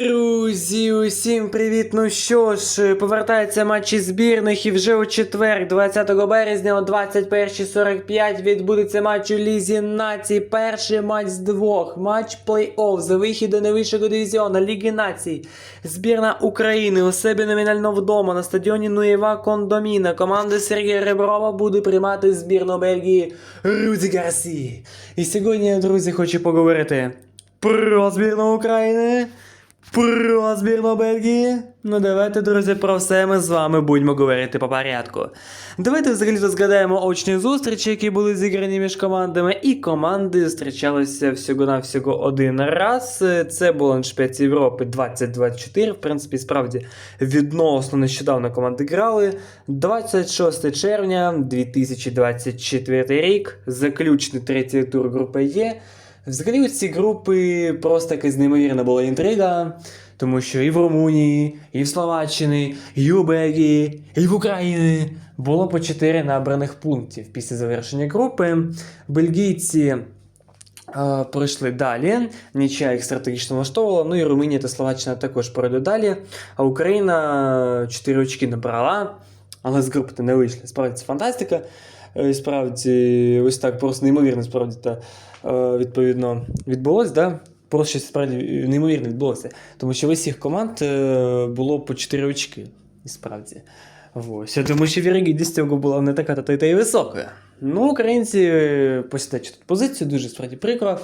Друзі, усім привіт! Ну що ж, повертаються матчі збірних і вже у четвер, 20 березня о 21.45 відбудеться матч у Лізі Націй. Перший матч з двох. Матч плей-офф за вихід до найвищого дивізіону Ліги Націй. Збірна України у себе номінально вдома на стадіоні Нуєва Кондоміна. Команда Сергія Реброва буде приймати збірну Бельгії Рузі Гарсі. І сьогодні, друзі, хочу поговорити про збірну України. Про збірну Бельгії? Ну давайте, друзі, про все ми з вами будемо говорити по порядку. Давайте взагалі згадаємо очні зустрічі, які були зіграні між командами, і команди зустрічалися всього-навсього один раз. Це на Європи 2024. В принципі, справді відносно нещодавно команди грали. 26 червня 2024 рік. Заключний третій тур групи Є. Взагалі у ці групи просто якась неймовірна була інтрига, тому що і в Румунії, і в Словаччині, і у Бельгії, і в Україні було по 4 набраних пунктів після завершення групи. Бельгійці е, пройшли далі. Нічия їх стратегічно влаштовувала. Ну і Румунія та Словаччина також пройде далі. А Україна 4 очки набрала, але з групи не вийшли. Справді це фантастика. Е, І справді, ось так просто неймовірно справді та е, відповідно відбулось, да? Просто щось справді неймовірно відбулося. Тому що в усіх команд е, було по 4 очки. І справді. Ось. Тому що вірогідність цього була не така та, та й висока. Ну, українці посідають тут позицію, дуже справді прикро.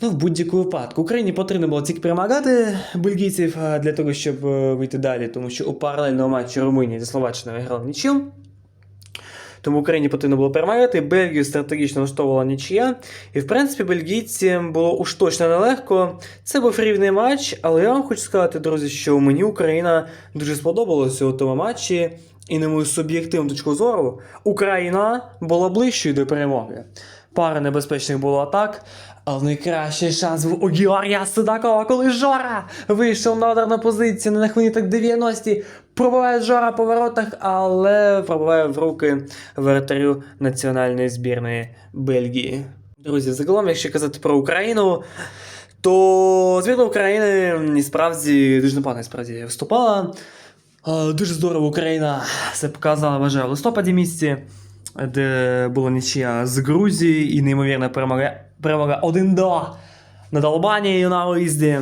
Ну, в будь-якому випадку. Україні потрібно було тільки перемагати бельгійців для того, щоб вийти далі, тому що у паралельному матчі Румунії та Словаччина грали нічим. Тому Україні потрібно було перемагати. Бельгію стратегічно влаштовувала нічия. І в принципі, бельгійцям було уж точно нелегко. Це був рівний матч, але я вам хочу сказати, друзі, що мені Україна дуже сподобалася у тому матчі. І на мою суб'єктивну точку зору, Україна була ближчою до перемоги. Пара небезпечних було атак, але найкращий шанс був у Георгія Судакова, коли Жора вийшов на ударну позицію на хвилині так 90-ті. Пробиває Жора по воротах, але пробиває в руки воротарю національної збірної Бельгії. Друзі, загалом, якщо казати про Україну, то збірна України і справді дуже непогано справді виступала. Е, Дуже здорово Україна це показала, вважаю, в листопаді місці, де була нічия з Грузії і неймовірна перемога, перемога 1-2 над Албанією на виїзді.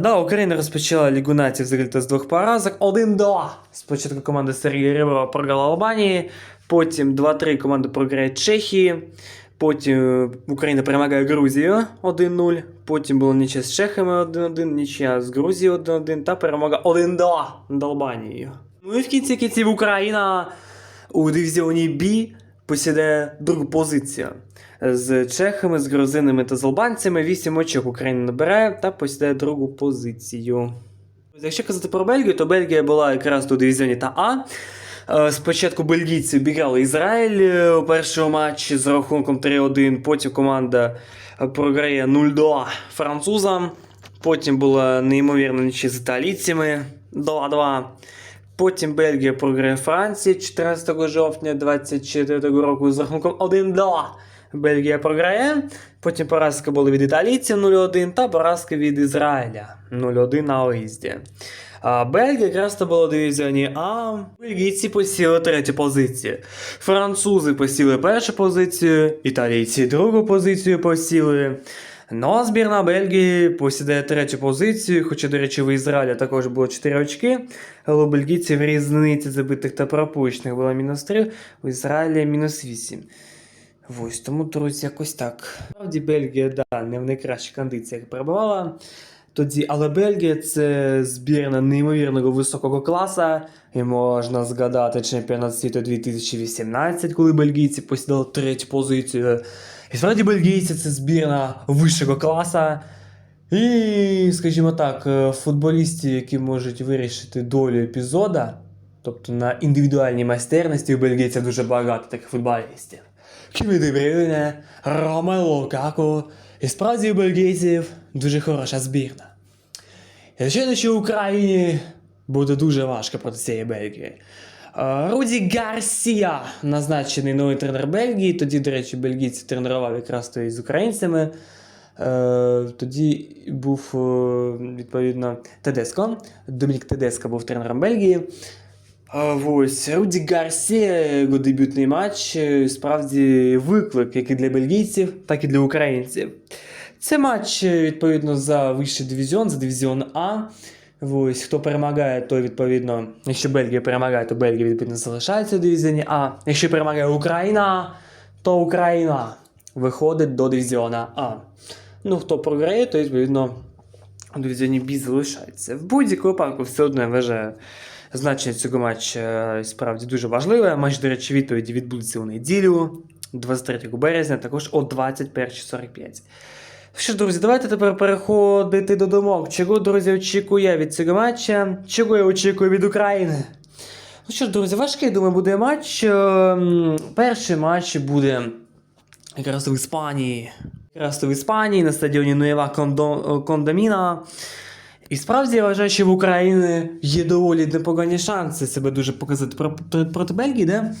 Да, Україна розпочала Лігу націй взагалі з двох поразок. 1-2. Спочатку команда Сергія Рибова програла Албанії, потім 2-3 команда програє Чехії. Потім Україна перемагає Грузію 1-0. Потім було нічия з Чехами 1-1, нічия з Грузією 1-1 та перемога 1-2 над Албанією. Ну і в кінці кінців Україна у дивізіоні Б посідає другу позицію. З чехами, з грузинами та з албанцями 8 очок Україна набирає та посідає другу позицію. Якщо казати про Бельгію, то Бельгія була якраз у дивізіоні та А. Е, Спочатку бельгійці обіграли Ізраїль е, у першому матчі з рахунком 3-1. Потім команда програє 0-2 французам. Потім була неймовірна нічия з італійцями 2-2. Потім Бельгія програє Франції 14 жовтня 24 року з рахунком 1-2. Бельгія програє. Потім поразка була від італійців 0-1 та поразка від Ізраїля 0-1 на виїзді. А Бельгія якраз то була дивізіоні А. Бельгійці посіли третю позицію. Французи посіли першу позицію, італійці другу позицію посіли. Ну а збірна Бельгії посідає третю позицію, хоча, до речі, в Ізраїля також було 4 очки, але у бельгійців різниця забитих та пропущених була мінус 3, у Ізраїля мінус 8. Ось тому, друзі, якось так. Справді Бельгія, да, не в найкращих кондиціях перебувала тоді, але Бельгія це збірна неймовірного високого класа. І можна згадати чемпіонат світу 2018, коли бельгійці посідали третю позицію. І справді бельгійці це збірна вищого класа. І, скажімо так, е, футболістів, які можуть вирішити долю епізода, тобто на індивідуальній майстерності у бельгійців дуже багато таких футболістів. Ківі Де Брюйне, Ромело Лукаку. І справді у бельгійців дуже хороша збірна. І звичайно, що Україні буде дуже важко проти цієї Бельгії. Руді Гарсія, назначений новий тренер Бельгії. Тоді, до речі, бельгійці тренував якраз то і з українцями. Е, тоді був е, відповідно Тедеско. Домінік Тедеско був тренером Бельгії. Ось Руді Гарсія, його дебютний матч, е, справді виклик як і для бельгійців, так і для українців. Це матч, відповідно, за вищий дивізіон, за дивізіон А. Ось, хто перемагає, то відповідно, якщо Бельгія перемагає, то Бельгія відповідно залишається у дивізіоні А. Якщо перемагає Україна, то Україна виходить до дивізіона А. Ну, хто програє, то відповідно у дивізіоні Б залишається. В будь-якому випадку все одно я вважаю значення цього матчу е, справді дуже важливе. Матч, до речі, відповіді відбудеться у неділю, 23 березня, також о 21.45. Що ж, друзі, давайте тепер переходити до думок. Чого, друзі, очікую я від цього матча? Чого я очікую від України? Ну що ж, друзі, важкий, думаю, буде матч. Ем, Перший матч буде якраз в Іспанії. Якраз в Іспанії на стадіоні Нуєва Кондоміна. І справді я вважаю, що в Україні є доволі непогані шанси себе дуже показати про- про- проти Бельгії, де?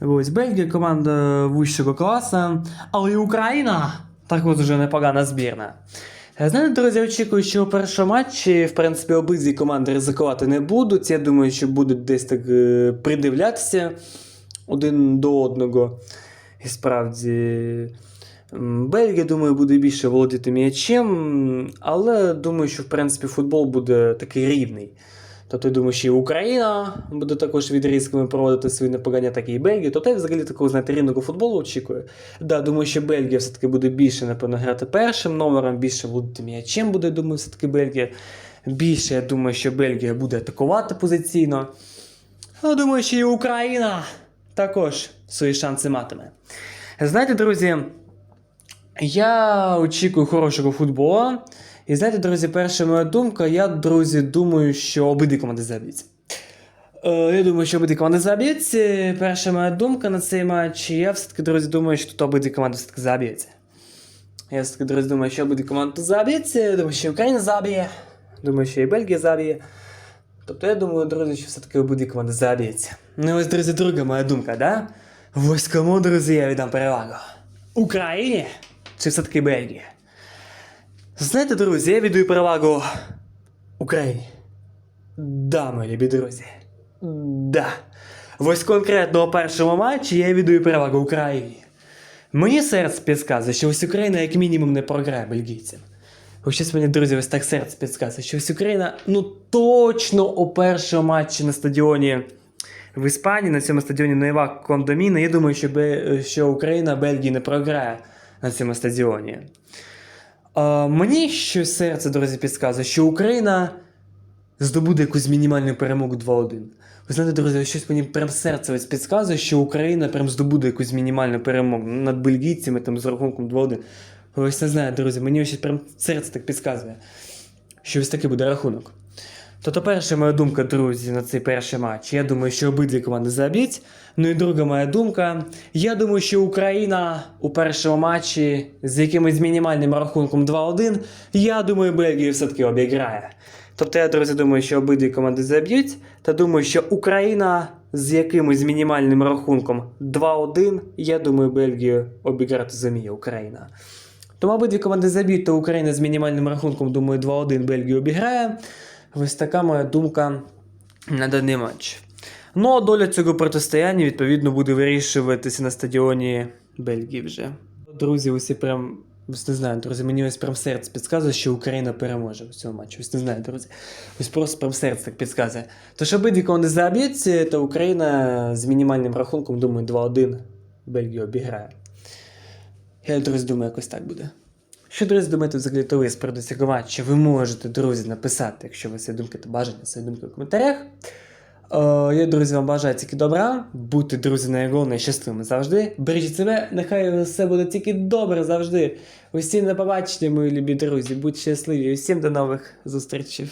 Ось Бельгія команда вищого класу, але і Україна також дуже непогана збірна. Е, Знаєте, друзі, очікую, що у першому матчі, в принципі, обидві команди ризикувати не будуть. Я думаю, що будуть десь так е, придивлятися один до одного. І справді. Бельгія, думаю, буде більше володіти м'ячем, але думаю, що в принципі футбол буде такий рівний. Я думаю, що і Україна буде також відрізками проводити свої непогані атаки, і Бельгія. Тобто я взагалі такого знаєте, рівного футболу очікую. Да, думаю, що Бельгія все-таки буде більше, напевно, грати першим номером, більше володіти м'ячем буде, думаю, все-таки Бельгія. Більше, я думаю, що Бельгія буде атакувати позиційно. Але думаю, що і Україна також свої шанси матиме. Знаєте, друзі, я очікую хорошого футболу. І знаєте, друзі, перша моя думка, я, друзі, думаю, що обидві команди заб'ються. Е, я думаю, що обидві команди заб'ються. Перша моя думка на цей матч. Я все-таки, друзі, думаю, що тут обидві команди все-таки заб'ються. Я все-таки, друзі, думаю, що обидві команди заб'ються. Думаю, що Україна заб'є. Думаю, що і Бельгія заб'є. Тобто я думаю, друзі, що все-таки обидві команди заб'ються. Ну ось, друзі, друга моя думка, да? Ось кому, друзі, я віддам перевагу. Україні чи все-таки Бельгії? Знаєте, друзі, я віддаю перевагу Україні. Да, мої любі друзі. Да. Ось конкретно у першому матчі я віддаю перевагу Україні. Мені серце підказує, що ось Україна як мінімум не програє бельгійцям. Ось щось мені, друзі, ось так серце підказує, що ось Україна ну точно у першому матчі на стадіоні в Іспанії, на цьому стадіоні Нойва Кондоміна. Я думаю, що, що Україна Бельгії не програє на цьому стадіоні. Мені щось серце, друзі, підказує, що Україна здобуде якусь мінімальну перемогу 2-1. Ви знаєте, друзі, щось мені прям серце ось підказує, що Україна прям здобуде якусь мінімальну перемогу над бельгійцями там з рахунком 2-1. Ось не знаю, друзі, мені ось прям серце так підказує, що ось такий буде рахунок. Тобто перша моя думка, друзі, на цей перший матч. Я думаю, що обидві команди заб'ють. Ну і друга моя думка. Я думаю, що Україна у першому матчі з якимось мінімальним рахунком 2-1, я думаю, Бельгію все-таки обіграє. Тобто я, друзі, думаю, що обидві команди заб'ють. Та думаю, що Україна з якимось мінімальним рахунком 2-1, я думаю, Бельгію обіграти зуміє Україна. Тому обидві команди заб'ють, то Україна з мінімальним рахунком, думаю, 2-1 Бельгію обіграє. Ось така моя думка на даний матч. Ну, а доля цього протистояння, відповідно, буде вирішуватися на стадіоні Бельгії вже. Друзі, усі прям. Ось не знаю, друзі, мені ось прям серце підказує, що Україна переможе в цьому матчі. Ось не знаю, друзі. Ось просто прям серце так підказує. Тож обидві команди заб'ються, то Україна з мінімальним рахунком, думаю, 2-1 Бельгію обіграє. Я, друзі, думаю, якось так буде. Що, друзі, думаєте взагалі то ви з приводу? Ви можете, друзі, написати, якщо у вас є думки та бажання, свої думки в коментарях. О, я, друзі, вам бажаю тільки добра. Будьте, друзі, найголовніше щасливими завжди. Бережіть себе, нехай все буде тільки добре завжди. Усім на побачення, мої любі друзі. Будьте щасливі. Усім до нових зустрічей.